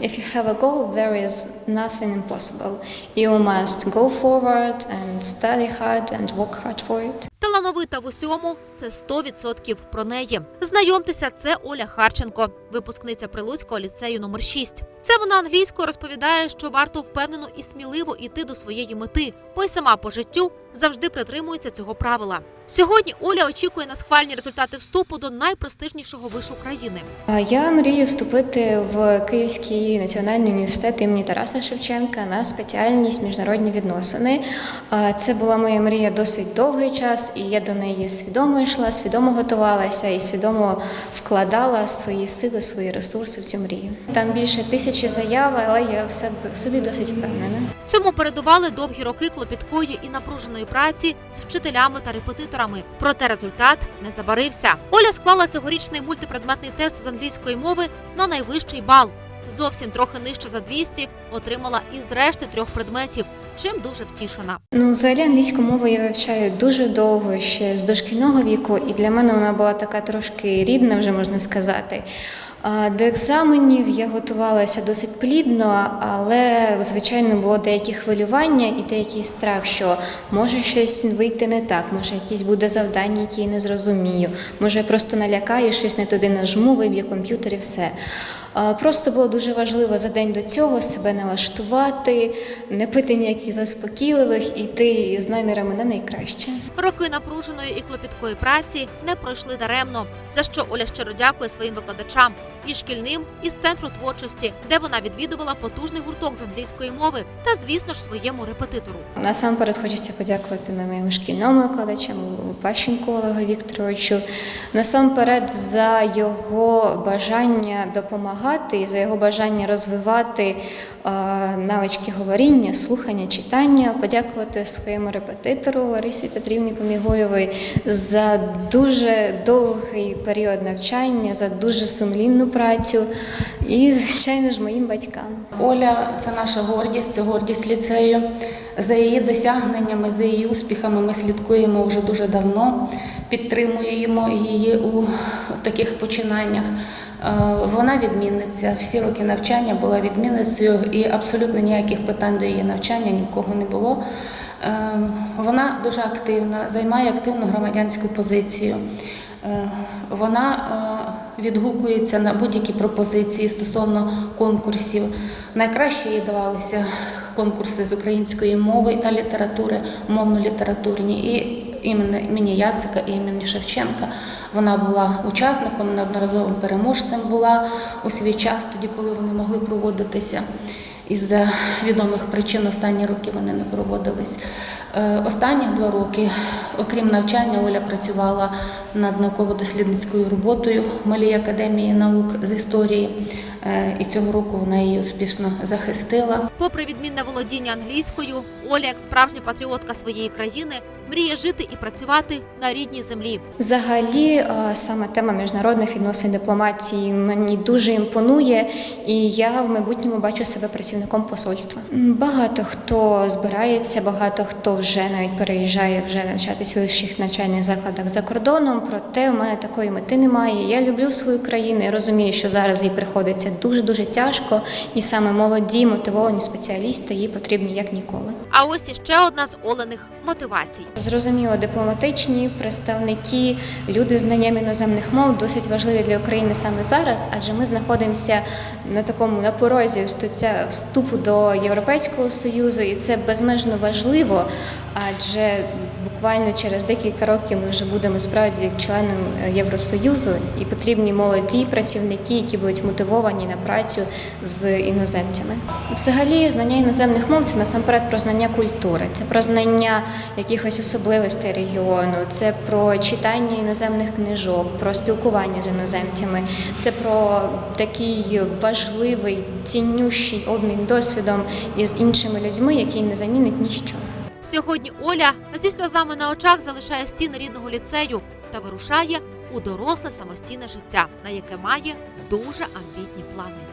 If you have a goal, there is nothing impossible. You must go forward and study hard and work hard for it. Талановита в усьому це 100% про неї. Знайомтеся, це Оля Харченко, випускниця Прилуцького ліцею номер 6. Це вона англійською розповідає, що варто впевнено і сміливо йти до своєї мети, бо й сама по життю завжди притримується цього правила. Сьогодні Оля очікує на схвальні результати вступу до найпрестижнішого вишу країни. Я мрію вступити в Київський національний університет імені Тараса Шевченка на спеціальність міжнародні відносини. Це була моя мрія досить довгий час, і я до неї свідомо йшла, свідомо готувалася і свідомо вкладала свої сили, свої ресурси в цю мрію. Там більше тисячі заяв, але я в собі досить впевнена. Цьому передували довгі роки клопіткої і напруженої праці з вчителями та репетиторами. Проте результат не забарився. Оля склала цьогорічний мультипредметний тест з англійської мови на найвищий бал. Зовсім трохи нижче за 200 отримала із решти трьох предметів, чим дуже втішена. Ну, взагалі англійську мову я вивчаю дуже довго, ще з дошкільного віку, і для мене вона була така трошки рідна, вже можна сказати. До екзаменів я готувалася досить плідно, але звичайно було деякі хвилювання і деякий страх, що може щось вийти не так, може якесь буде завдання, яке я не зрозумію, може я просто налякаю, щось не туди нажму, виб'ю комп'ютер і все. Просто було дуже важливо за день до цього себе налаштувати, не пити ніяких заспокійливих, іти з намірами на найкраще. Роки напруженої і клопіткої праці не пройшли даремно, за що Оля щиро дякує своїм викладачам і шкільним, і з центру творчості, де вона відвідувала потужний гурток з англійської мови та, звісно ж, своєму репетитору. Насамперед хочеться подякувати на моєму шкільному викладачам Пащенку Олегу Вікторовичу. Насамперед за його бажання допомагати і за його бажання розвивати е, навички говоріння, слухання, читання. Подякувати своєму репетитору Ларисі Петрівні Помігоєвої за дуже довгий період навчання, за дуже сумлінну працю і, звичайно ж, моїм батькам. Оля це наша гордість, це гордість ліцею. За її досягненнями, за її успіхами ми слідкуємо вже дуже давно, підтримуємо її у таких починаннях. Е, Вона відмінниця. Всі роки навчання була відмінницею і абсолютно ніяких питань до її навчання ні в кого не було. Е, Вона дуже активна, займає активну громадянську позицію. Е, Вона відгукується на будь-які пропозиції стосовно конкурсів. Найкраще їй давалися конкурси з української мови та літератури, мовно-літературні і імені, імені Яцика і імені Шевченка. Вона була учасником, неодноразовим переможцем була у свій час, тоді, коли вони могли проводитися. Із-за відомих причин останні роки вони не проводились. Е, Останні два роки, окрім навчання, Оля працювала над науково-дослідницькою роботою в Малій академії наук з історії. Е, І цього року вона її успішно захистила. Попри відмінне володіння англійською, Оля, як справжня патріотка своєї країни, мріє жити і працювати на рідній землі. Взагалі, е, саме тема міжнародних відносин дипломатії мені дуже імпонує, і я в майбутньому бачу себе працівником посольства. Багато хто збирається, багато хто вже навіть переїжджає вже навчатись у вищих навчальних закладах за кордоном. Проте у мене такої мети немає. Я люблю свою країну. Я розумію, що зараз їй приходиться дуже дуже тяжко, і саме молоді мотивовані спеціалісти їй потрібні як ніколи. А ось іще одна з Олених мотивацій. Зрозуміло, дипломатичні представники, люди з знанням іноземних мов досить важливі для України саме зараз, адже ми знаходимося на такому на порозі вступу до Європейського союзу, і це безмежно важливо, адже буквально через декілька років ми вже будемо справді членом е, Євросоюзу, і потрібні молоді працівники, які будуть мотивовані на працю з іноземцями. Взагалі, знання іноземних мов це насамперед про знання культури, це про знання якихось особливостей регіону, це про читання іноземних книжок, про спілкування з іноземцями, це про такий важливий, ціннющий обмін досвідом із іншими людьми, який не замінить ніщо. Сьогодні Оля зі сльозами на очах залишає стіни рідного ліцею та вирушає у доросле самостійне життя, на яке має дуже амбітні плани.